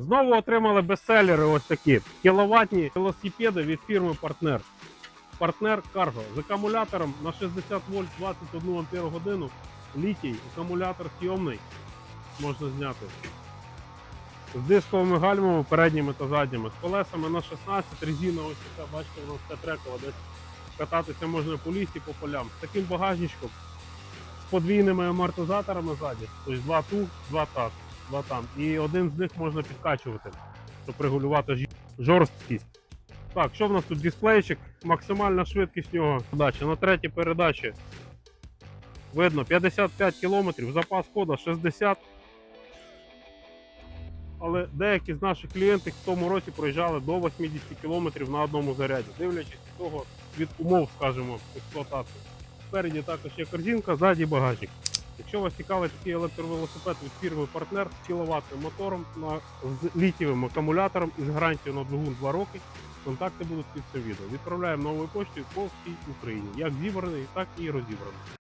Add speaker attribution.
Speaker 1: Знову отримали бестселери ось такі кіловатні велосипеди від фірми Партнер. Партнер Cargo з акумулятором на 60 вольт 21 ампер годину. Літій, акумулятор сйомний можна зняти. З дисковими гальмами передніми та задніми, з колесами на 16, резина ось така, бачите, вона все трекова, десь кататися можна по лісі, по полям. З таким багажничком, з подвійними амортизаторами ззаді. Тобто два тут, два так, два там. І один з них можна підкачувати, щоб регулювати жорсткість. Так, що в нас тут дисплейчик? Максимальна швидкість нього. Передача. На третій передачі видно 55 км, запас хода 60 але деякі з наших клієнтів в тому році проїжджали до 80 км на одному заряді, дивлячись від того від умов, скажімо, експлуатації. Спереді також є корзинка, ззаді багажник. Якщо вас цікавить такий електровелосипед від фірми партнер з кіловатним мотором з літієвим акумулятором із гарантією на двигун 2 роки, контакти будуть під це відео. Відправляємо новою поштою по всій Україні, як зібраний, так і розібраний.